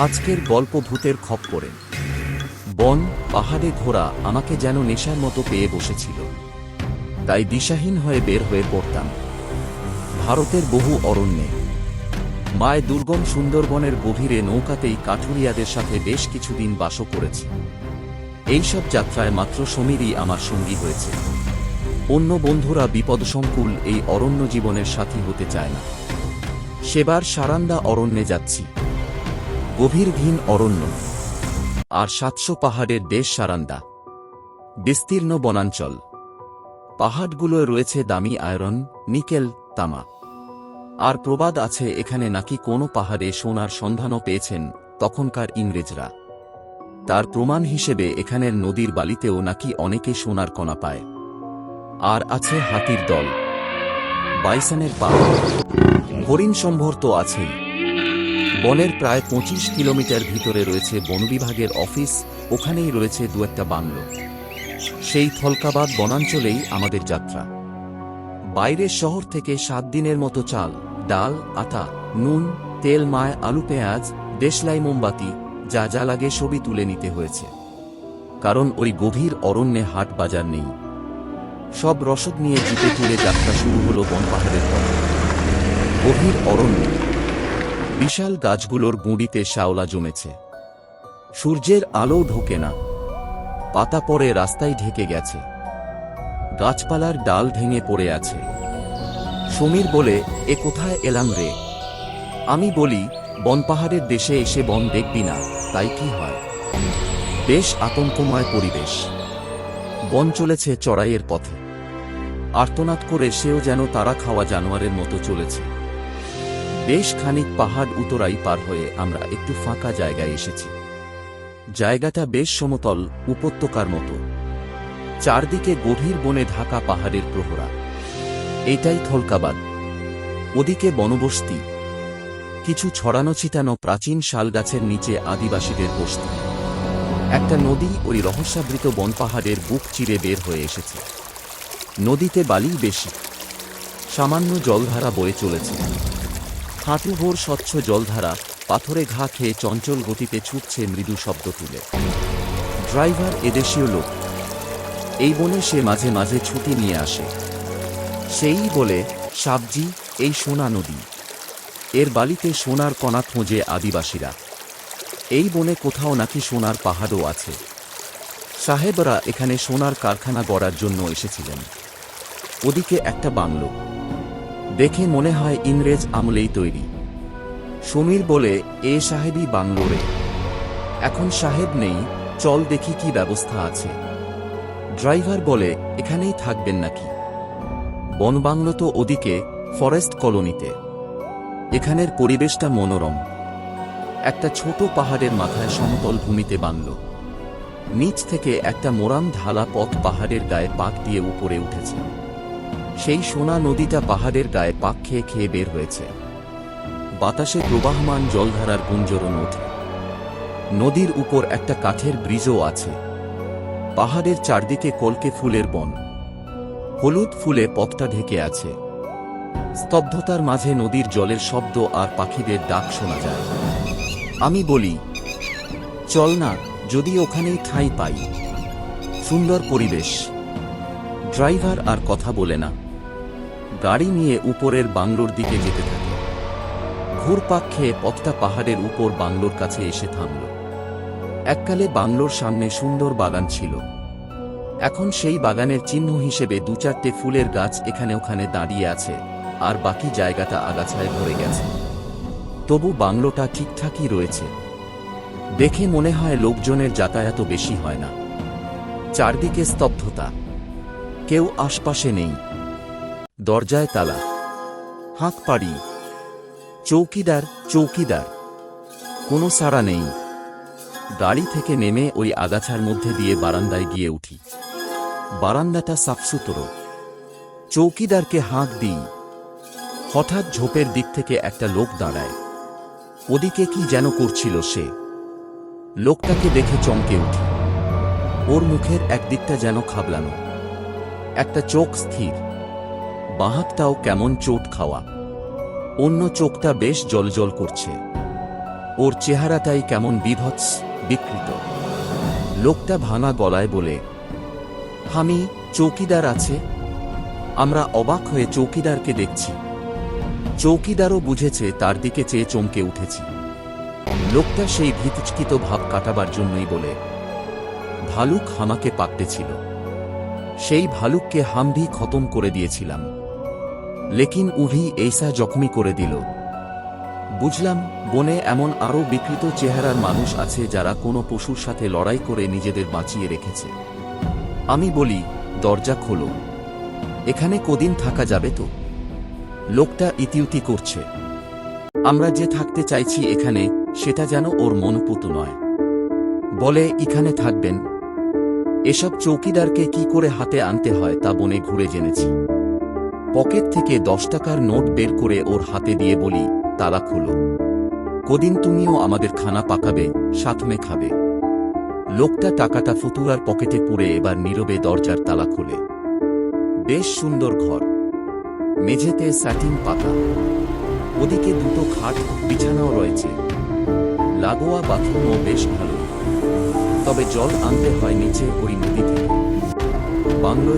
আজকের গল্প ভূতের খপ খপ্পরে বন পাহাড়ে ঘোরা আমাকে যেন নেশার মতো পেয়ে বসেছিল। তাই দিশাহীন হয়ে বের হয়ে পড়তাম। ভারতের বহু অরণ্যে। মায় দুর্গম সুন্দরবনের গভীরে নৌকাতেই কাঠুরিয়াদের সাথে বেশ কিছুদিন বাসও করেছি। এইসব যাত্রায় মাত্র সমীরই আমার সঙ্গী হয়েছে। অন্য বন্ধুরা বিপদসংকুল এই অরণ্য জীবনের সাথী হতে চায় না। সেবার সারান্দা অরণ্যে যাচ্ছি। গভীর ঘিন অরণ্য। আর সাতশো পাহাড়ের দেশ সারান্দা। বিস্তীর্ণ বনাঞ্চল। পাহাড়গুলোয় রয়েছে দামি আয়রন, নিকেল, তামা। আর প্রবাদ আছে এখানে নাকি কোনো পাহাড়ে সোনার সন্ধানও পেয়েছেন তখনকার ইংরেজরা। তার প্রমাণ হিসেবে এখানের নদীর বালিতেও নাকি অনেকে সোনার কণা পায়। আর আছে হাতির দল। বাইসনের পাহাড়। হরিণ সম্ভর তো আছেই। বনের প্রায় পঁচিশ কিলোমিটার ভিতরে রয়েছে বন বিভাগের অফিস, ওখানেই রয়েছে দু একটা বাংলো। সেই থলকাবাদ বনাঞ্চলেই আমাদের যাত্রা। বাইরের শহর থেকে সাত দিনের মতো চাল, ডাল, আটা, নুন, তেল, মায়, আলু, পেঁয়াজ, দেশলাই মোমবাতি, যা যা লাগে সবই তুলে নিতে হয়েছে। কারণ ওই গভীর অরণ্যে হাট বাজার নেই। সব রসদ নিয়ে জিপে তুলে যাত্রা শুরু হলো বন পাহাড়ের পথে। গভীর অরণ্য বিশাল গাছগুলোর গুঁড়িতে শ্যাওলা জমেছে। সূর্যের আলো ঢোকে না। পাতা পড়ে রাস্তায় ঢেকে গেছে। গাছপালার ডাল ভেঙে পড়ে আছে। সমীর বলে, এ কোথায় এলাম রে? আমি বলি, বন পাহাড়ের দেশে এসে বন দেখবি না, তাই কি হয়? বেশ আতঙ্কময় পরিবেশ। বন চলেছে চড়াইয়ের পথে। আর্তনাদ করে সেও যেন তারা খাওয়া জানোয়ারের মতো চলেছে। বেশ খানিক পাহাড় উতরাই পার হয়ে আমরা একটু ফাঁকা জায়গায় এসেছি। জায়গাটা বেশ সমতল, উপত্যকার মতো। চারদিকে গভীর বনে ঢাকা পাহাড়ের প্রহরা। এটাই থলকাবাদ। ওদিকে বনবস্তি। কিছু ছড়ানো ছিটানো প্রাচীন শালগাছের নিচে আদিবাসীদের বস্তি। একটা নদী ওই রহস্যাবৃত বন পাহাড়ের বুক চিরে বের হয়ে এসেছে। নদীতে বালি বেশি। সামান্য জলধারা বয়ে চলেছে। হাঁটু ভোর স্বচ্ছ জলধারা, পাথরে ঘা খেয়ে চঞ্চল গতিতে ছুটছে মৃদু শব্দ তুলে। ড্রাইভার এদেশীয় লোক। এই বনে সে মাঝে মাঝে ছুটি নিয়ে আসে। সেই বলে, সাবজি, এই সোনা নদী। এর বালিতে সোনার কণা খোঁজে আদিবাসীরা। এই বনে কোথাও নাকি সোনার পাহাড়ও আছে। সাহেবরা এখানে সোনার কারখানা গড়ার জন্য এসেছিলেন। ওদিকে একটা বাংলো। দেখে মনে হয় ইংরেজ আমলেই তৈরি। সমীর বলে, এ সাহেবই বাংলোরে এখন সাহেব নেই, চল দেখি কি ব্যবস্থা আছে। ড্রাইভার বলে, এখানেই থাকবেন নাকি? বনবাংলো তো ওদিকে, ফরেস্ট কলোনিতে। এখানের পরিবেশটা মনোরম। একটা ছোট পাহাড়ের মাথায় সমতল ভূমিতে বাংল। নিচ থেকে একটা মোরাম ঢালা পথ পাহাড়ের গায়ে পাক দিয়ে উপরে উঠেছে। সেই সোনা নদীটা পাহাড়ের গায়ে পাক খেয়ে খেয়ে বের হয়েছে। বাতাসে প্রবাহমান জলধারার গুঞ্জরণ ওঠে। নদীর উপর একটা কাঠের ব্রিজও আছে। পাহাড়ের চারদিকে কলকে ফুলের বন। হলুদ ফুলে পথটা ঢেকে আছে। স্তব্ধতার মাঝে নদীর জলের শব্দ আর পাখিদের ডাক শোনা যায়। আমি বলি, চল না, যদি ওখানেই ঠাঁই পাই। সুন্দর পরিবেশ। ড্রাইভার আর কথা বলে না। গাড়ি নিয়ে উপরের বাংলোর দিকে যেতে থাকে। ঘুরপাক খেয়ে পথটা পাহাড়ের উপর বাংলোর কাছে এসে থামল। এককালে বাংলোর সামনে সুন্দর বাগান ছিল। এখন সেই বাগানের চিহ্ন হিসেবে দু চারটে ফুলের গাছ এখানে ওখানে দাঁড়িয়ে আছে, আর বাকি জায়গাটা আগাছায় ভরে গেছে। তবু বাংলোটা ঠিকঠাকই রয়েছে। দেখে মনে হয় লোকজনের যাতায়াত বেশি হয় না। চারদিকে স্তব্ধতা। কেউ আশপাশে নেই। দরজায় তালা। হাঁক পাড়ি। চৌকিদার চৌকিদার। কোনো সাড়া নেই। গাড়ি থেকে নেমে ওই আগাছার মধ্যে দিয়ে বারান্দায় গিয়ে উঠি। বারান্দাটা সাফসুতরো। চৌকিদারকে হাঁক দিই। হঠাৎ ঝোপের দিক থেকে একটা লোক দাঁড়ায়। ওদিকে কি যেন করছিল সে। লোকটাকে দেখে চমকে উঠি। ওর মুখের একদিকটা যেন খাবলানো। একটা চোখ স্থির। বাহাতটাও কেমন চোট খাওয়া। অন্য চোখটা বেশ জলজল করছে। ওর চেহারাটাই কেমন বিভৎস, বিকৃত। লোকটা ভাঙা গলায় বলে আমি চৌকিদার আছে? আমরা অবাক হয়ে চৌকিদারকে দেখছি। চৌকিদারও বুঝেছে তার দিকে চেয়ে চমকে উঠেছি। লোকটা সেই ভীতচকিত ভাব কাটাবার জন্যই বলে, ভালুক হামাকে পাকতেছিল সেই ভালুককে হামভি খতম করে দিয়েছিলাম। লেকিন উভি এইসা জখমি করে দিল। বুঝলাম, বনে এমন আরও বিকৃত চেহারার মানুষ আছে যারা কোনো পশুর সাথে লড়াই করে নিজেদের বাঁচিয়ে রেখেছে। আমি বলি, দরজা খোলো। এখানে কদিন থাকা যাবে তো? লোকটা ইতিউতি করছে। আমরা যে থাকতে চাইছি এখানে, সেটা যেন ওর মনপুত নয়। বলে, এখানে থাকবেন। এসব চৌকিদারকে কি করে হাতে আনতে হয় তা বনে ঘুরে জেনেছি। পকেট থেকে দশ টাকার নোট বের করে ওর হাতে দিয়ে বলি তালা খুলো। কদিন তুমিও আমাদের খানা পাকাবে, সাথমে খাবে। লোকটা টাকাটা ফুতুরার পকেটে পুরে এবার নীরবে দরজার তালা খুলে। বেশ সুন্দর ঘর। মেঝেতে স্যাটিন পাতা। ওদিকে দুটো খাট, বিছানাও রয়েছে। লাগোয়া বাথরুমও বেশ ভালো। তবে জল আনতে হয় নিচে ওই নদী থেকে।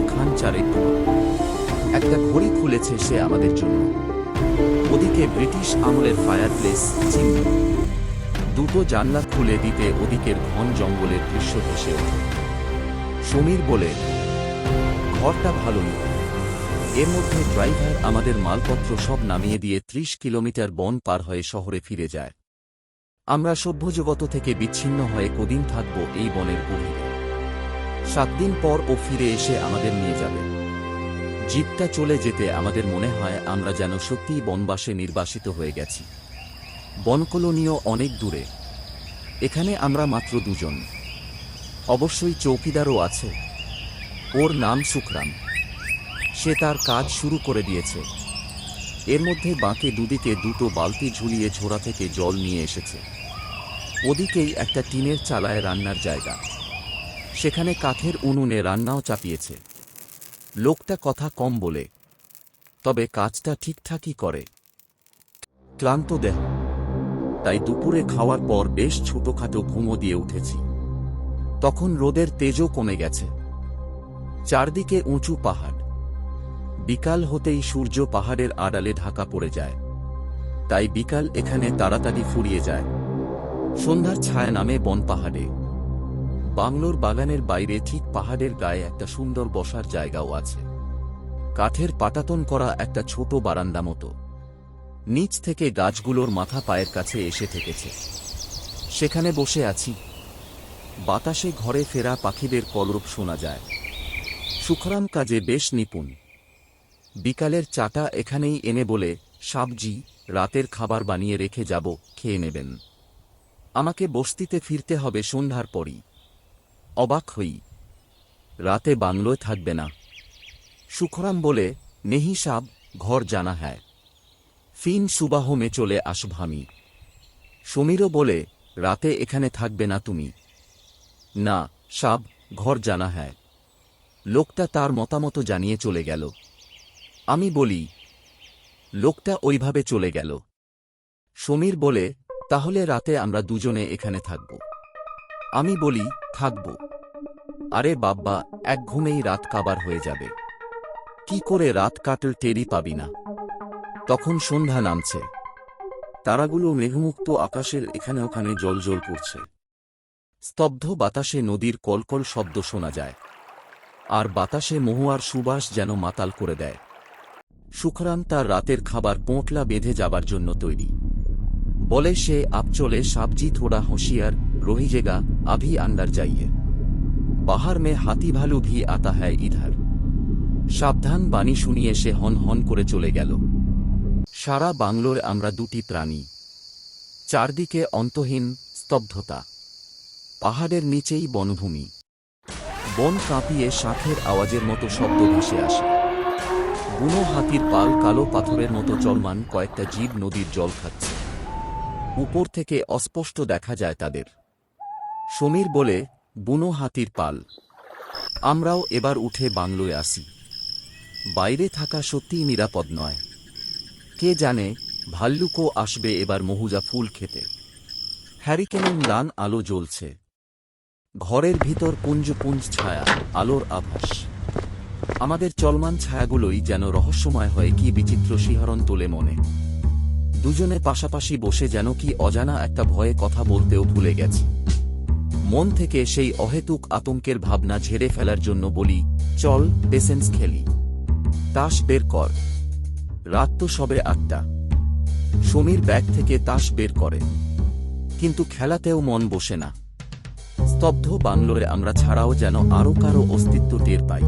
খান চারেক। একটা ঘড়ি খুলেছে সে আমাদের জন্য। ওদিকে ব্রিটিশ আমলের ফায়ারপ্লেস চিহ্ন দুটো জানলা খুলে দিতে ওদিকের ঘন জঙ্গলের দৃশ্য ভেসে ওঠে। সমীর বলে, ঘরটা ভালোই। এর মধ্যে ড্রাইভার আমাদের মালপত্র সব নামিয়ে দিয়ে ত্রিশ কিলোমিটার বন পার হয়ে শহরে ফিরে যায়। আমরা সভ্যজগত থেকে বিচ্ছিন্ন হয়ে কদিন থাকব এই বনের গভীরে। সাত দিন পর ও ফিরে এসে আমাদের নিয়ে যাবে। জিপটা চলে যেতে আমাদের মনে হয় আমরা যেন সত্যিই বনবাসে নির্বাসিত হয়ে গেছি। বনকলোনিও অনেক দূরে। এখানে আমরা মাত্র দুজন। অবশ্যই চৌকিদারও আছে। ওর নাম সুখরাম সে তার কাজ শুরু করে দিয়েছে। এর মধ্যে বাঁকে দুদিকে দুটো বালতি ঝুলিয়ে ঝোড়া থেকে জল নিয়ে এসেছে। ওদিকেই একটা টিনের চালায় রান্নার জায়গা। সেখানে কাঠের উনুনে রান্নাও চাপিয়েছে। লোকটা কথা কম বলে, তবে কাজটা ঠিকঠাকই করে। ক্লান্ত দেহ। তাই দুপুরে খাওয়ার পর বেশ ছোটখাটো ঘুমো দিয়ে উঠেছি। তখন রোদের তেজও কমে গেছে। চারদিকে উঁচু পাহাড়। বিকাল হতেই সূর্য পাহাড়ের আড়ালে ঢাকা পড়ে যায়। তাই বিকাল এখানে তাড়াতাড়ি ফুরিয়ে যায়। সন্ধ্যার ছায়া নামে বন পাহাড়ে। বাংলোর বাগানের বাইরে ঠিক পাহাড়ের গায়ে একটা সুন্দর বসার জায়গাও আছে। কাঠের পাটাতন করা একটা ছোট বারান্দা মতো। নিচ থেকে গাছগুলোর মাথা পায়ের কাছে এসে থেকেছে। সেখানে বসে আছি। বাতাসে ঘরে ফেরা পাখিদের কলরূপ শোনা যায়। সুখরাম কাজে বেশ নিপুণ। বিকালের চাটা এখানেই এনে বলে, সাবজি, রাতের খাবার বানিয়ে রেখে যাব, খেয়ে নেবেন। আমাকে বস্তিতে ফিরতে হবে সন্ধ্যার পরই। অবাক হই। রাতে বাংলোয় থাকবে না। সুখরাম বলে, নেহি সাব, ঘর জানা হ্যায়। ফিন সুবাহ মে চলে আসব আমি সমীরও বলে, রাতে এখানে থাকবে না তুমি। না, সাব, ঘর জানা হ্যায়। লোকটা তার মতামত জানিয়ে চলে গেল। আমি বলি, লোকটা ওইভাবে চলে গেল। সমীর বলে, তাহলে রাতে আমরা দুজনে এখানে থাকব। আমি বলি, থাকব। আরে বাব্বা, এক ঘুমেই রাত কাবার হয়ে যাবে। কি করে রাত কাটল টেরি পাবি না। তখন সন্ধ্যা নামছে। তারাগুলো মেঘমুক্ত আকাশের এখানে ওখানে জল করছে। স্তব্ধ বাতাসে নদীর কলকল শব্দ শোনা যায়। আর বাতাসে মহুয়ার সুবাস যেন মাতাল করে দেয়। সুখরাম তার রাতের খাবার পোঁটলা বেঁধে যাবার জন্য তৈরি। বলে সে আপচলে সাবজি থোড়া হোশিয়ার রহিজেগা আভি আন্দার যাইয়ে বাহার মে হাতি ভালু ভি আতা হ্যায় ইধার সাবধান বাণী শুনিয়ে সে হন হন করে চলে গেল সারা বাংলোর আমরা দুটি প্রাণী চারদিকে অন্তহীন স্তব্ধতা পাহাড়ের নিচেই বনভূমি বন কাঁপিয়ে শাঁখের আওয়াজের মতো শব্দ ভেসে আসে বুনো হাতির পাল কালো পাথরের মতো চলমান কয়েকটা জীব নদীর জল খাচ্ছে। উপর থেকে অস্পষ্ট দেখা যায় তাদের। সমীর বলে, বুনো হাতির পাল। আমরাও এবার উঠে বাংলোয় আসি। বাইরে থাকা সত্যিই নিরাপদ নয়। কে জানে, ভাল্লুকও আসবে এবার মহুজা ফুল খেতে। হ্যারিকেনের লান আলো জ্বলছে। ঘরের ভিতর পুঞ্জ পুঞ্জ ছায়া, আলোর আভাস। আমাদের চলমান ছায়াগুলোই যেন রহস্যময় হয়ে কি বিচিত্র শিহরণ তোলে মনে। দুজনে পাশাপাশি বসে যেন কি অজানা একটা ভয়ে কথা বলতেও ভুলে গেছি। মন থেকে সেই অহেতুক আতঙ্কের ভাবনা ঝেড়ে ফেলার জন্য বলি, চল পেসেন্স খেলি। তাস বের কর। রাত তো সবে আটটা। সমীর ব্যাগ থেকে তাস বের করে। কিন্তু খেলাতেও মন বসে না। স্তব্ধ বাংলোরে আমরা ছাড়াও যেন আরও কারও অস্তিত্ব টের পাই।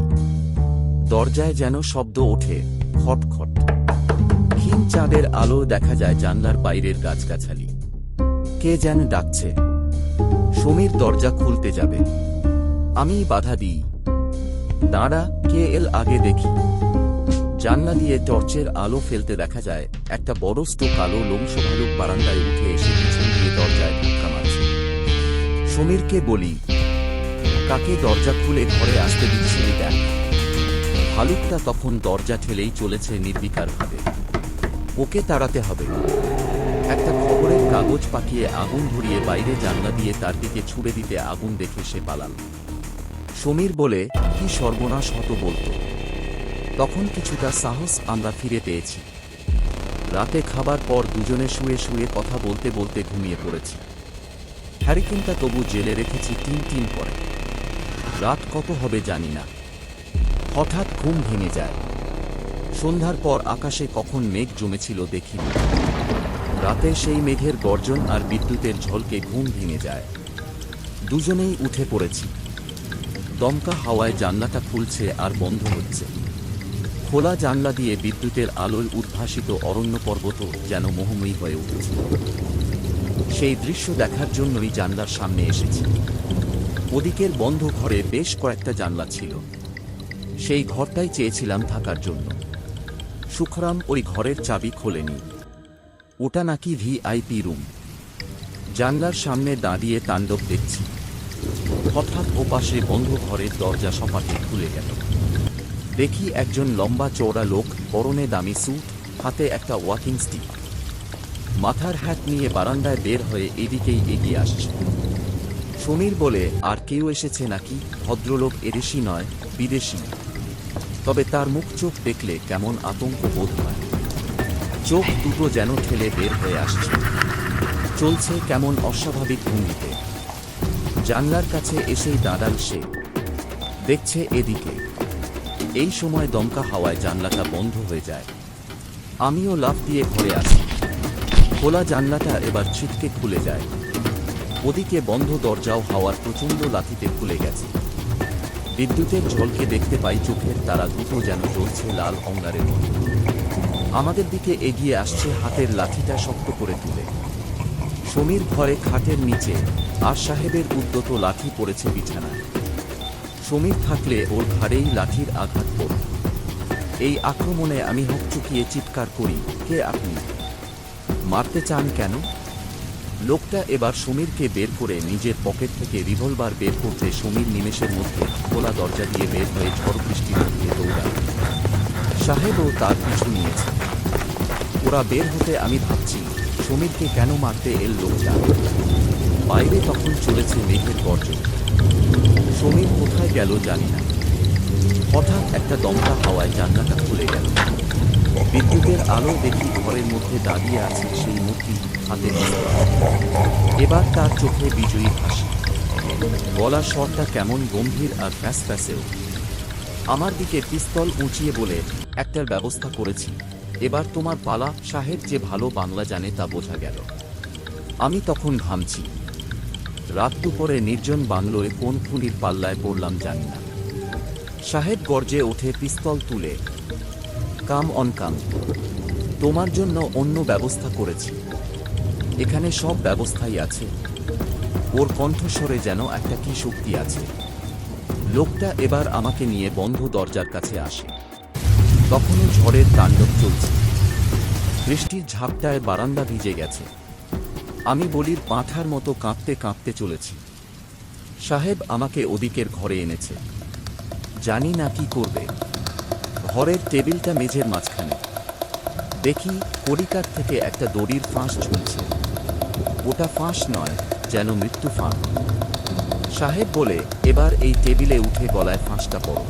দরজায় যেন শব্দ ওঠে খটখট ক্ষীণ চাঁদের আলো দেখা যায় জানলার বাইরের গাছগাছালি। কে যেন ডাকছে। সমীর দরজা খুলতে যাবে। আমি বাধা দিই। দাঁড়া, কে এল আগে দেখি। জানলা দিয়ে টর্চের আলো ফেলতে দেখা যায়, একটা বড় স্টো কালো লোমশ ভালুক বারান্দায় উঠে এসে পিছন দিয়ে দরজায় ধাক্কা মারছে। সমীরকে বলি, কাকে দরজা খুলে ঘরে আসতে দিচ্ছিলি দেখ ভালুকটা তখন দরজা ঠেলেই চলেছে নির্বিকারভাবে। ওকে তাড়াতে হবে। একটা খবরের কাগজ পাকিয়ে আগুন ধরিয়ে বাইরে জানলা দিয়ে তার দিকে ছুড়ে দিতে আগুন দেখে সে পালাল। সমীর বলে, কি সর্বনাশ হতো বলতো। তখন কিছুটা সাহস আমরা ফিরে পেয়েছি। রাতে খাবার পর দুজনে শুয়ে শুয়ে কথা বলতে বলতে ঘুমিয়ে পড়েছি। হ্যারিকেনটা তবু জেলে রেখেছি তিন তিন পরে। রাত কত হবে জানি না। হঠাৎ ঘুম ভেঙে যায়। সন্ধ্যার পর আকাশে কখন মেঘ জমেছিল দেখিনি। রাতে সেই মেঘের গর্জন আর বিদ্যুতের ঝলকে ঘুম ভেঙে যায়। দুজনেই উঠে পড়েছি। দমকা হাওয়ায় জানলাটা খুলছে আর বন্ধ হচ্ছে। খোলা জানলা দিয়ে বিদ্যুতের আলোয় উদ্ভাসিত অরণ্য পর্বত যেন মোহময়ী হয়ে উঠেছে। সেই দৃশ্য দেখার জন্যই জানলার সামনে এসেছি। ওদিকের বন্ধ ঘরে বেশ কয়েকটা জানলা ছিল। সেই ঘরটাই চেয়েছিলাম থাকার জন্য। সুখরাম ওই ঘরের চাবি খোলেনি। ওটা নাকি ভিআইপি রুম। জানলার সামনে দাঁড়িয়ে তাণ্ডব দেখছি। হঠাৎ ওপাশে বন্ধ ঘরের দরজা সপাটে খুলে গেল। দেখি একজন লম্বা চওড়া লোক, পরনে দামি স্যুট, হাতে একটা ওয়াকিং স্টিক। মাথার হ্যাট নিয়ে বারান্দায় বের হয়ে এদিকেই এগিয়ে আসছে। সমীর বলে, আর কেউ এসেছে নাকি? ভদ্রলোক এদেশি নয়, বিদেশি। তবে তার মুখ চোখ দেখলে কেমন আতঙ্ক বোধ হয়। চোখ দুটো যেন ঠেলে বের হয়ে আসছে। চলছে কেমন অস্বাভাবিক ভঙ্গিতে। জানলার কাছে এসেই দাঁড়াল সে। দেখছে এদিকে। এই সময় দমকা হাওয়ায় জানলাটা বন্ধ হয়ে যায়। আমিও লাফ দিয়ে ঘরে আসি। খোলা জানলাটা এবার ছিটকে খুলে যায়। ওদিকে বন্ধ দরজাও হাওয়ার প্রচণ্ড লাথিতে খুলে গেছে। বিদ্যুতের ঝলকে দেখতে পাই চোখের তারা দুটো যেন জ্বলছে লাল অঙ্গারের মতো। আমাদের দিকে এগিয়ে আসছে হাতের লাঠিটা শক্ত করে তুলে। সমীর ঘরে খাটের নিচে আর সাহেবের উদ্যত লাঠি পড়েছে বিছানায়। সমীর থাকলে ওর ঘাড়েই লাঠির আঘাত পড়ত এই আক্রমণে আমি হকচুকিয়ে চিৎকার করি, কে আপনি? মারতে চান কেন? লোকটা এবার সমীরকে বের করে নিজের পকেট থেকে রিভলভার বের করতে সমীর নিমেষের মধ্যে খোলা দরজা দিয়ে বের হয়ে ঝড় বৃষ্টির মধ্যে দৌড়ায়। সাহেবও তার পিছু নিয়েছে। ওরা বের হতে আমি ভাবছি, সমীরকে কেন মারতে এল লোকটা? বাইরে তখন চলেছে মেঘের গর্জন। সমীর কোথায় গেল জানি না। হঠাৎ একটা দমকা হাওয়ায় জানলাটা খুলে গেল। বিদ্যুতের আলো দেখি ঘরের মধ্যে দাঁড়িয়ে আছে সেই মূর্তি হাতে এবার তার চোখে বিজয়ী হাসি। গলার স্বরটা কেমন গম্ভীর আর ফ্যাস ফ্যাসেও আমার দিকে পিস্তল উঁচিয়ে বলে একটার ব্যবস্থা করেছি। এবার তোমার পালা সাহেব যে ভালো বাংলা জানে তা বোঝা গেল। আমি তখন ঘামছি। রাত দুপুরে নির্জন বাংলোয় কোন খুনির পাল্লায় পড়লাম জানি না। সাহেব গর্জে ওঠে পিস্তল তুলে। Come on come. তোমার জন্য অন্য ব্যবস্থা করেছি। এখানে সব ব্যবস্থাই আছে। ওর কণ্ঠস্বরে যেন একটা কি শক্তি আছে। লোকটা এবার আমাকে নিয়ে বন্ধ দরজার কাছে আসে। তখনও ঝড়ের তাণ্ডব চলছে। বৃষ্টির ঝাপটায় বারান্দা ভিজে গেছে। আমি বলির পাঁঠার মতো কাঁপতে কাঁপতে চলেছি। সাহেব আমাকে ওদিকের ঘরে এনেছে। জানি না কি করবে। ঘরের টেবিলটা মেঝের মাঝখানে। দেখি কড়িকার থেকে একটা দড়ির ফাঁস ঝুলছে ওটা ফাঁস নয়, যেন মৃত্যু ফাঁক সাহেব বলে, এবার এই টেবিলে উঠে গলায় ফাঁসটা পড়ো।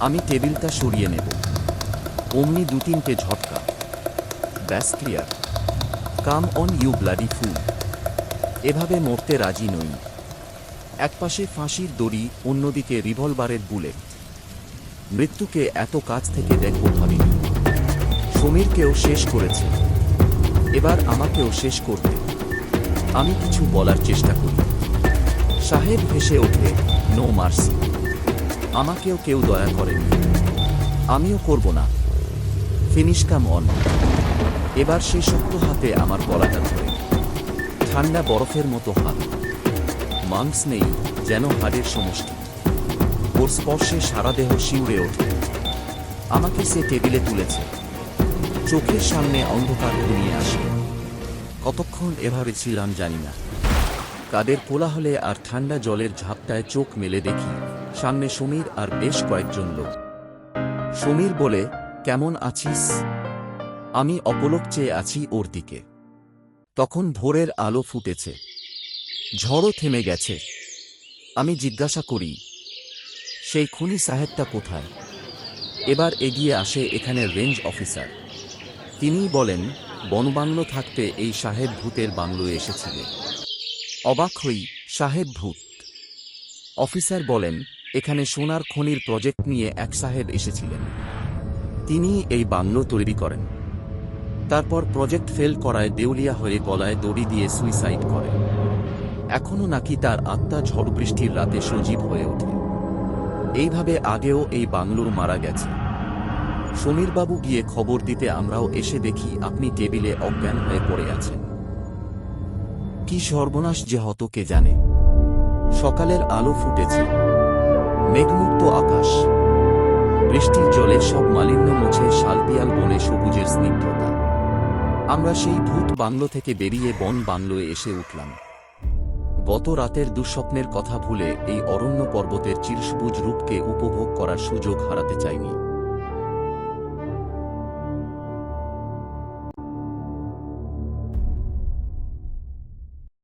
আমি টেবিলটা সরিয়ে নেব। অমনি দু তিনটে ঝটকা। ব্যাস, clear. Come on, you bloody fool. এভাবে মরতে রাজি নই। একপাশে ফাঁসির দড়ি, অন্যদিকে রিভলভারের বুলেট। মৃত্যুকে এত কাছ থেকে দেখব ভাবিনি। সমীরকেও শেষ করেছে। এবার আমাকেও শেষ করবে আমি কিছু বলার চেষ্টা করি। সাহেব হেসে ওঠে নো মার্সি আমাকেও কেউ দয়া করেনি আমিও করব না। ফিনিশ কাম অন এবার সেই শক্ত হাতে আমার গলাটা ধরে। ঠান্ডা বরফের মতো হাত। মাংস নেই, যেন হাড়ের সমষ্টি। ওর স্পর্শে সারা দেহ শিউরে ওঠে। আমাকে সে টেবিলে তুলেছে। চোখের সামনে অন্ধকার ঘনিয়ে আসে। কতক্ষণ এভাবে ছিলাম জানি না। কাদের কোলাহলে আর ঠান্ডা জলের ঝাপটায় চোখ মেলে দেখি, সামনে সমীর আর বেশ কয়েকজন লোক। সমীর বলে, কেমন আছিস? আমি অপলক চেয়ে আছি ওর দিকে। তখন ভোরের আলো ফুটেছে। ঝড়ও থেমে গেছে। আমি জিজ্ঞাসা করি, সেই খুনি সাহেবটা কোথায়? এবার এগিয়ে আসে এখানে রেঞ্জ অফিসার। তিনিই বলেন, বনবাংলো থাকতে এই সাহেব ভূতের বাংলোয় এসেছিলেন। অবাক হই, সাহেব ভূত। অফিসার বলেন, এখানে সোনার খনির প্রজেক্ট নিয়ে এক সাহেব এসেছিলেন। তিনি এই বাংলো তৈরি করেন। তারপর প্রজেক্ট ফেল করায় দেউলিয়া হয়ে গলায় দড়ি দিয়ে সুইসাইড করে। এখনও নাকি তার আত্মা ঝড় বৃষ্টির রাতে সজীব হয়ে ওঠে। এইভাবে আগেও এই বাংলোর মারা গেছে। সমীরবাবু গিয়ে খবর দিতে আমরাও এসে দেখি আপনি টেবিলে অজ্ঞান হয়ে পড়ে আছেন। কি সর্বনাশ যে হতো কে জানে। সকালের আলো ফুটেছে। মেঘমুক্ত আকাশ। বৃষ্টির জলে সব মালিন্য মুছে শালপিয়াল বনে সবুজের স্নিগ্ধতা। আমরা সেই ভূত বাংলো থেকে বেরিয়ে বন বাংলোয় এসে উঠলাম। গত রাতের দুঃস্বপ্নের কথা ভুলে এই অরণ্য পর্বতের চিরসবুজ রূপকে উপভোগ করার সুযোগ হারাতে চাইনি।